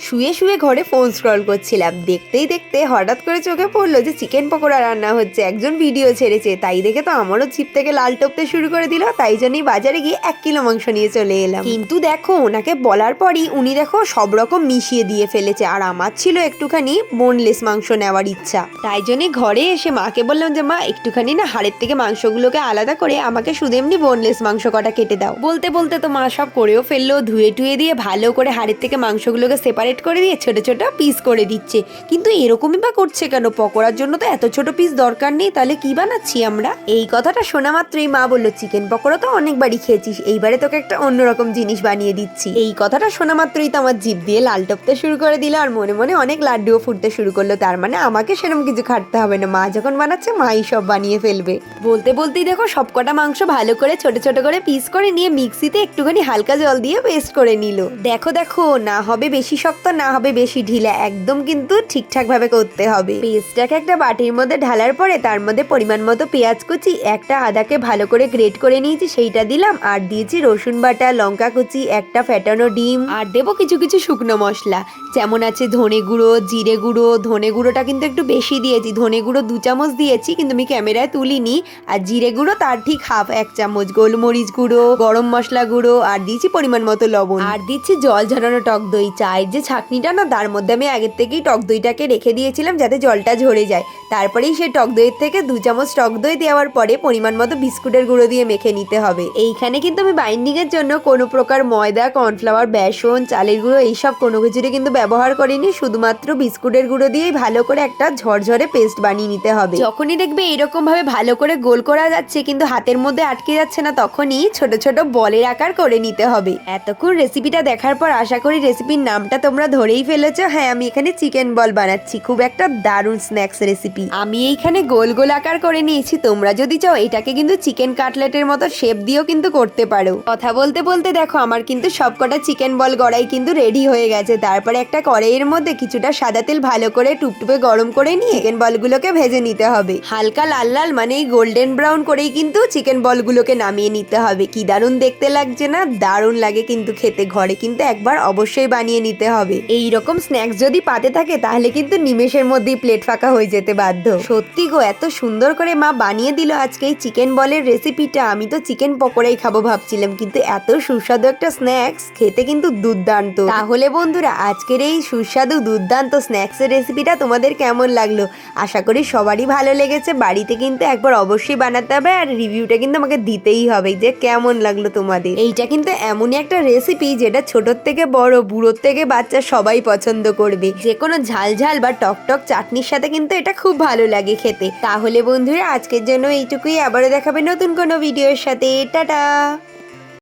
শুয়ে শুয়ে ঘরে ফোন স্ক্রল করছিলাম। দেখতেই দেখতে হঠাৎ করে চোখে পড়ল যে চিকেন পকোড়া রান্না হচ্ছে। একজন ভিডিও ছেড়েছে। তাই দেখে তো আমারও জিপ থেকে লাল টপতে শুরু করে দিল। তাই জন্যই বাজারে গিয়ে এক কিলো মাংস নিয়ে চলে এলাম। কিন্তু দেখো, ওনাকে বলার পরই উনি দেখো সব রকম মিশিয়ে দিয়ে ফেলেছে। আর আমার ছিল একটুখানি বোনলেস মাংস নেওয়ার ইচ্ছা। তাই জন্যই ঘরে এসে মাকে বললাম যে, মা, একটুখানি না হাড়ের থেকে মাংসগুলোকে আলাদা করে আমাকে শুধু এমনি বোনলেস মাংস কটা কেটে দাও। বলতে বলতে তো মা সব করেও ফেলল। ধুয়ে টুয়ে দিয়ে ভালো করে হাড়ের থেকে মাংসগুলোকে সেপারেট করে দিয়ে ছোট ছোট পিস করে দিচ্ছে। কিন্তু এরকমই বা করছে কেন? পকোড়ার জন্য তো এত ছোট পিস দরকার নেই, তাহলে কি বানাচ্ছি আমরা? এই কথাটা শোনা মাত্রই মা বলল চিকেন পকোড়া তো অনেকবারই খেয়েছিস, এইবারে তোকে একটা অন্যরকম জিনিস বানিয়ে দিচ্ছি। এই কথাটা শোনা মাত্রই তো আমার জিভ দিয়ে লাল টপতে শুরু করে দিল, আর মনে মনে অনেক লাড্ডুও ফুটতে শুরু করল। তার মানে আমাকে সেরকম কিছু খাটতে হবে না। মা যখন বানাচ্ছে, মাই সব বানিয়ে ফেলবে। বলতে বলতেই দেখো, সবকটা মাংস ভালো করে ছোট ছোট করে পিস করে নিয়ে মিক্সিতে একটুখানি হালকা জল দিয়ে পেস্ট করে নিল। দেখো দেখো, না হবে বেশি শক্ত না হবে বেশি ঢিলা, একদম কিন্তু ঠিকঠাক ভাবে করতে হবে। পেস্টটাকে একটা বাটির মধ্যে ঢালার পরে তার মধ্যে পরিমাণ মতো পেঁয়াজ কুচি, একটা আদাকে ভালো করে গ্রেট করে নিয়েছি, সেইটা দিলাম, আর দিয়েছি রসুন বাটা, লঙ্কা কুচি, একটা ফেটানো ডিম, আর দেবো কিছু কিছু শুকনো মশলা। যেমন আছে ধনে গুঁড়ো, জিরে গুঁড়ো, ধনে গুঁড়োটা কিন্তু একটু বেশি দিয়েছি, ধনে গুঁড়ো দু চামচ দিয়েছি, কিন্তু আমি ক্যামেরায় তুলিনি, আর জিরে গুঁড়ো তার ঠিক হাফ এক চামচ, গোলমরিচ গুঁড়ো, গরম মশলা গুঁড়ো, আর দিয়েছি পরিমাণ মতো লবণ। আর দিচ্ছি জল ঝরানো টক দই, চায়ের যে ছাকনিটা না তার মধ্যে আমি আগের থেকেই টক দইটাকে রেখে দিয়েছিলাম যাতে জলটা ঝরে যায়। তারপরেই সেই টক দইয়ের থেকে দু চামচ টক দই দেওয়ার পরে পরিমাণ মতো বিস্কুটের গুঁড়ো দিয়ে মেখে নিতে হবে। এইখানে কিন্তু আমি বাইন্ডিংয়ের জন্য কোনো প্রকার ময়দা কর্নফ্লাওয়ার বেসন, চালের গুঁড়ো এইসব কোনো কিছুরই কিন্তু ব্যবহার করিনি। শুধুমাত্র বিস্কুটের গুঁড়ো দিয়েই ভালো করে একটা ঝরঝরে পেস্ট বানিয়ে নিতে হবে। যখনই দেখবে এরকম ভাবে ভালো করে গোল করা যাচ্ছে কিন্তু হাতের মধ্যে আটকে যাচ্ছে না, তখনই ছোট ছোট বলের আকার করে নিতে হবে। এতক্ষণ রেসিপিটা দেখার পর আশা করি রেসিপির নামটা তোমরা ধরেই ফেলেছো হ্যাঁ আমি এখানে চিকেন বল বানাচ্ছি। খুব একটা দারুণ স্ন্যাক্স রেসিপি আমি এইখানে গোল গোল আকার করে নিয়েছি, তোমরা যদি চাও, এটাকে কিন্তু চিকেন কাটলেটের মতো শেপ দিয়েও কিন্তু করতে পারো। কথা বলতে বলতে দেখো, আমার কিন্তু সবকটা চিকেন বল গড়াই কিন্তু রেডি হয়ে গেছে। তারপরে একটা কড়াইয়ের মধ্যে কিছুটা সাদা তেল ভালো করে টুপটুপে গরম করে নিয়ে চিকেন বলগুলোকে ভেজে নিতে হবে। হালকা লাল লাল মানে এই গোল্ডেন ব্রাউন করেই কিন্তু চিকেন বলগুলোকে নামিয়ে নিতে হবে। কি দারুণ দেখতে লাগছে না? দারুণ লাগে কিন্তু খেতে। ঘরে কিন্তু একবার অবশ্যই বানিয়ে নিতে হবে। এই রকম স্ন্যাক্স যদি পাতে থাকে, তাহলে কিন্তু নিমেষের মধ্যেই প্লেট ফাঁকা হয়ে যেতে বাধ্য। সত্যি গো, এত সুন্দর করে মা বানিয়ে দিল আজকে এই চিকেন বলের রেসিপিটা আমি তো চিকেন পকোড়াই খাব ভাবছিলাম, কিন্তু এত সুস্বাদু একটা স্ন্যাক্স খেতে কিন্তু দুর্দান্ত। তাহলে বন্ধুরা, আজকের এই সুস্বাদু, দুর্দান্ত স্ন্যাক্সের রেসিপিটা তোমাদের কেমন লাগল? আশা করি সবারই ভালো লেগেছে। বাড়িতে কিন্তু একবার অবশ্যই বানাতে হবে আর রিভিউটা কিন্তু আমাকে দিতেই হবে যে কেমন লাগল তোমাদের। এইটা কিন্তু এমনই একটা রেসিপি যেটা ছোটোর থেকে বড়, বুড়োর থেকে বাচ্চা সবাই পছন্দ করবে। যে কোনো ঝাল ঝাল বা টক টক চাটনির সাথে কিন্তু এটা খুব ভালো লাগে খেতে। তাহলে বন্ধুরা, আজকের জন্য এইটুকুই। আবারও দেখাবে নতুন কোনো ভিডিওর সাথে। টাটা!